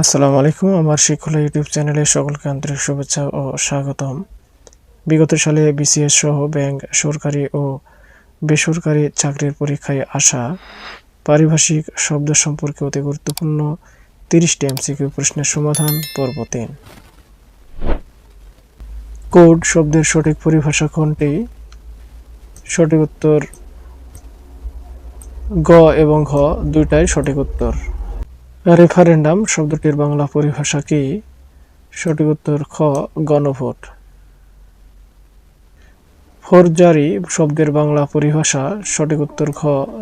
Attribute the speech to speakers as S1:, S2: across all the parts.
S1: আসসালামু আলাইকুম, আমার শিক্ষলা ইউটিউব চ্যানেলে সকলকে আন্তরিক শুভেচ্ছা ও স্বাগতম। বিগত সালে বিসিএস সহ ব্যাংক, সরকারি ও বেসরকারি চাকরির পরীক্ষায় আসা পারিভাষিক শব্দ সম্পর্কে অতি গুরুত্বপূর্ণ তিরিশটি এমসিকিউ প্রশ্নের সমাধান পর্ব তিন। কোড শব্দের সঠিক পরিভাষা কোনটি? সঠিক উত্তর গ এবং ঘ দুইটাই সঠিক উত্তর। রেফারেন্ডাম শব্দটির বাংলা পরিভাষা কি? সঠিক উত্তর খ, গণভোট। ফোরজারি শব্দের বাংলা পরিভাষা, সঠিক উত্তর খ,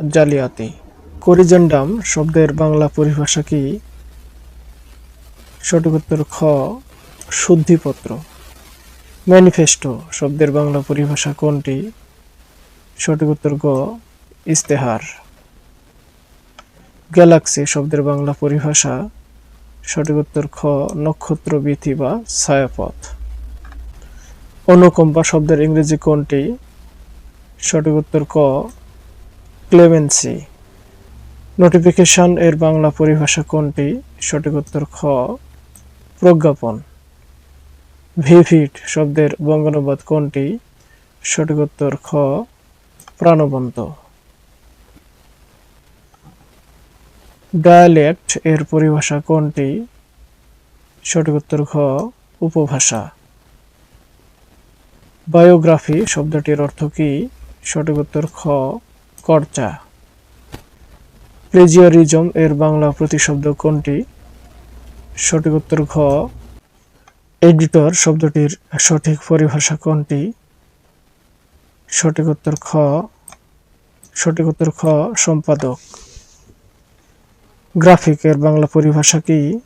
S1: জালিয়াতি। করিজেন্ডাম শব্দের বাংলা পরিভাষা কি? সঠিক উত্তর খ, শুদ্ধিপত্র। ম্যানিফেস্টো শব্দের বাংলা পরিভাষা কোনটি? সঠিক উত্তর গ ইস্তেহার গ্যালাক্সি শব্দের বাংলা পরিভাষা, সঠিক উত্তর খ, নক্ষত্র, বিথি বা ছায়াপথ। অনুকম্পা শব্দের ইংরেজি কোনটি? সঠিক উত্তর ক, ক্লেমেন্সি। নোটিফিকেশন এর বাংলা পরিভাষা কোনটি? সঠিক উত্তর খ, প্রজ্ঞাপন। ভিভিট শব্দের বঙ্গানুবাদ কোনটি? সঠিক উত্তর খ, প্রাণবন্ত। ডায়ালেক্ট এর পরিভাষা কোনটি? সঠিক উত্তর খ উপভাষা। বায়োগ্রাফি শব্দটির অর্থ কি? সঠিক উত্তর খ কর্চা প্লেজিয়ারিজম এর বাংলা প্রতিশব্দ কোনটি? সঠিক উত্তর ঘ, এডিটর শব্দটির সঠিক পরিভাষা কোনটি? সঠিক উত্তর খ, সঠিক উত্তর খ, সম্পাদক। গ্রাফিকের বাংলা পরিভাষা কি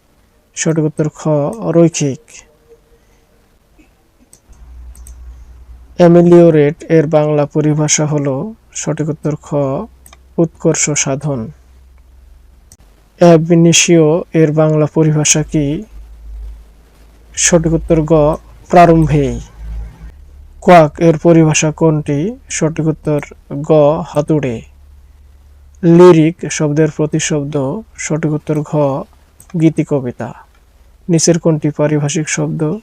S1: সঠিক উত্তর খ, রৈখিক। অ্যামিলিওরেট এর বাংলা পরিভাষা হলো সঠিক উত্তর খ, উৎকর্ষ সাধন। অ্যাবিনিশিও এর বাংলা পরিভাষা কি সঠিক উত্তর গ প্রারম্ভেই কোয়াক এর পরিভাষা কোনটি? সঠিক উত্তর গ, হাতুড়ে। লিরিক শব্দের প্রতিশব্দ, সঠিক উত্তর ঘ, গীতি কবিতা। নিচের কোনটি পারিভাষিক শব্দ?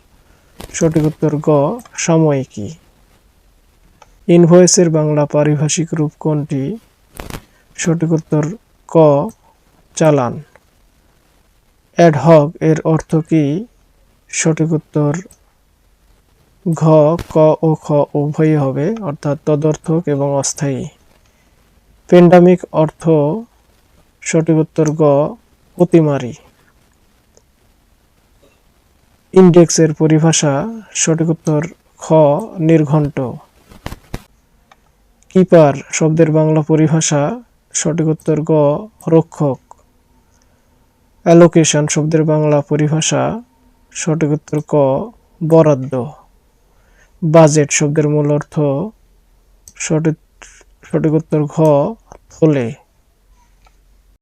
S1: সঠিক গ সাময়িকী ইনভয়েসের বাংলা পারিভাষিক রূপ কোনটি? সঠিক ক, চালান। অ্যাডহক এর অর্থ কি? সঠিক ঘ, ক ও খ উভয়ই হবে, অর্থাৎ তদর্থক এবং অস্থায়ী। পেন্ডামিক অর্থ সঠিক উত্তর গ, অতিমারি। ইন্ডেক্সের পরিভাষা সঠিক উত্তর খ, নির্ঘণ্ট। কিপার শব্দের বাংলা পরিভাষা সঠিক উত্তর গ, রক্ষক। অ্যালোকেশন শব্দের বাংলা পরিভাষা সঠিক উত্তর ক, বরাদ্দ। বাজেট শব্দের মূল অর্থ সঠিক সঠিক উত্তর ঘ থলে